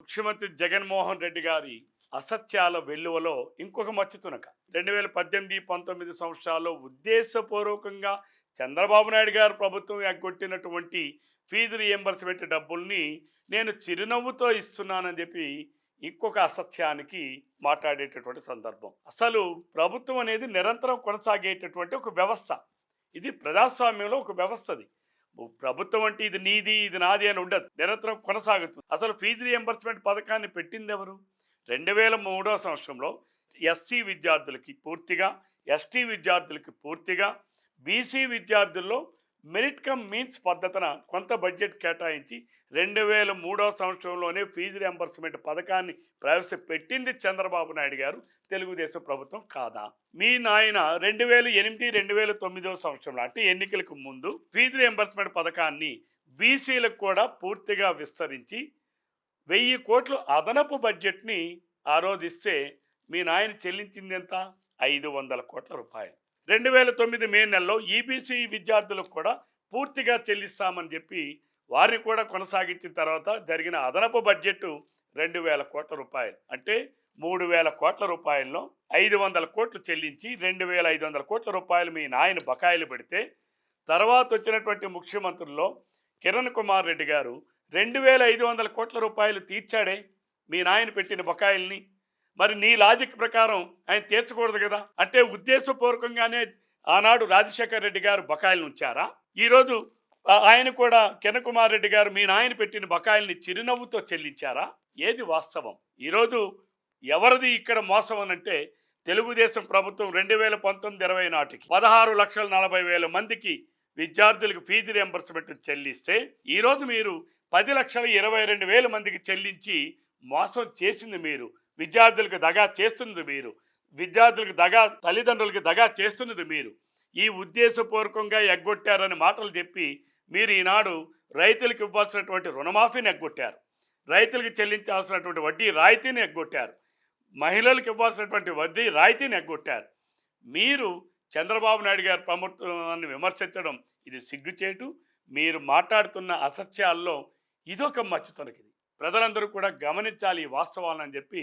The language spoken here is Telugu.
ముఖ్యమంత్రి జగన్మోహన్ రెడ్డి గారి అసత్యాల వెల్లువలో ఇంకొక మచ్చుతునక రెండు వేల పద్దెనిమిది పంతొమ్మిది సంవత్సరాల్లో ఉద్దేశపూర్వకంగా చంద్రబాబు నాయుడు గారు ప్రభుత్వం ఎగ్గొట్టినటువంటి ఫీజు రియంబర్స్మెంట్ డబ్బుల్ని నేను చిరునవ్వుతో ఇస్తున్నానని చెప్పి ఇంకొక అసత్యానికి మాట్లాడేటటువంటి సందర్భం. అసలు ప్రభుత్వం అనేది నిరంతరం కొనసాగేటటువంటి ఒక వ్యవస్థ. ఇది ప్రజాస్వామ్యంలో ఒక వ్యవస్థది. ప్రభుత్వం అంటే ఇది నీది ఇది నాది అని ఉండదు. నిరంతరం కొనసాగుతుంది. అసలు ఫీజు రియంబర్స్మెంట్ పథకాన్ని పెట్టింది ఎవరు? రెండు వేల మూడో సంవత్సరంలో ఎస్సీ విద్యార్థులకి పూర్తిగా ఎస్టీ విద్యార్థులకి పూర్తిగా బీసీ విద్యార్థుల్లో మెరిట్ కమ్ మీన్స్ పద్ధతిన కొంత బడ్జెట్ కేటాయించి రెండు వేల మూడో సంవత్సరంలోనే ఫీజు రియంబర్స్మెంట్ పథకాన్ని ప్రవేశపెట్టింది చంద్రబాబు నాయుడు గారు. తెలుగుదేశం ప్రభుత్వం కాదా? మీ నాయన రెండు వేల ఎనిమిది రెండు వేల తొమ్మిదో సంవత్సరంలో అంటే ఎన్నికలకు ముందు ఫీజు రియంబర్స్మెంట్ పథకాన్ని బీసీలకు కూడా పూర్తిగా విస్తరించి వెయ్యి కోట్లు అదనపు బడ్జెట్ని ఆ రోజు ఇస్తే మీ నాయన చెల్లించింది ఎంత? ఐదు వందల కోట్ల రూపాయలు. రెండు వేల తొమ్మిది మే నెలలో ఈబీసీ విద్యార్థులకు కూడా పూర్తిగా చెల్లిస్తామని చెప్పి వారిని కూడా కొనసాగించిన తర్వాత జరిగిన అదనపు బడ్జెట్ రెండు వేల కోట్ల రూపాయలు. అంటే మూడు వేల కోట్ల రూపాయల్లో ఐదు వందల కోట్లు చెల్లించి రెండు వేల ఐదు వందల కోట్ల రూపాయలు మీ నాయన బకాయిలు పెడితే తర్వాత వచ్చినటువంటి ముఖ్యమంత్రుల్లో కిరణ్ కుమార్ రెడ్డి గారు రెండు వేల ఐదు వందల కోట్ల రూపాయలు తీర్చాడే మీ నాయన పెట్టిన బకాయిల్ని మరి నీ లాజిక్ ప్రకారం ఆయన తీర్చకూడదు కదా? అంటే ఉద్దేశపూర్వకంగానే ఆనాడు రాజశేఖర్ రెడ్డి గారు బకాయిలు ఉంచారా? ఈరోజు ఆయన కూడా కిరణ్ రెడ్డి గారు మీ నాయన పెట్టిన బకాయిల్ని చిరునవ్వుతో చెల్లించారా? ఏది వాస్తవం? ఈరోజు ఎవరిది ఇక్కడ మోసం అనంటే తెలుగుదేశం ప్రభుత్వం రెండు వేల పంతొమ్మిది ఇరవై నాటికి పదహారు లక్షల నలభై వేల మందికి విద్యార్థులకు ఫీజు రియంబర్స్మెంట్ చెల్లిస్తే ఈరోజు మీరు పది లక్షల ఇరవై రెండు వేల మందికి చెల్లించి మోసం చేసింది మీరు. విద్యార్థులకు దగా చేస్తున్నది మీరు. విద్యార్థులకు దగా తల్లిదండ్రులకు దగా చేస్తున్నది మీరు. ఈ ఉద్దేశపూర్వకంగా ఎగ్గొట్టారని మాటలు చెప్పి మీరు ఈనాడు రైతులకు ఇవ్వాల్సినటువంటి రుణమాఫీని ఎగ్గొట్టారు. రైతులకు చెల్లించాల్సినటువంటి వడ్డీ రాయితీని ఎగ్గొట్టారు. మహిళలకు ఇవ్వాల్సినటువంటి వడ్డీ రాయితీని ఎగ్గొట్టారు. మీరు చంద్రబాబు నాయుడు గారి ప్రభుత్వాన్ని విమర్శించడం ఇది సిగ్గుచేటు. మీరు మాట్లాడుతున్న అసత్యాల్లో ఇదొక మచ్చుతొనకిది. ప్రజలందరూ కూడా గమనించాలి ఈ వాస్తవాలని చెప్పి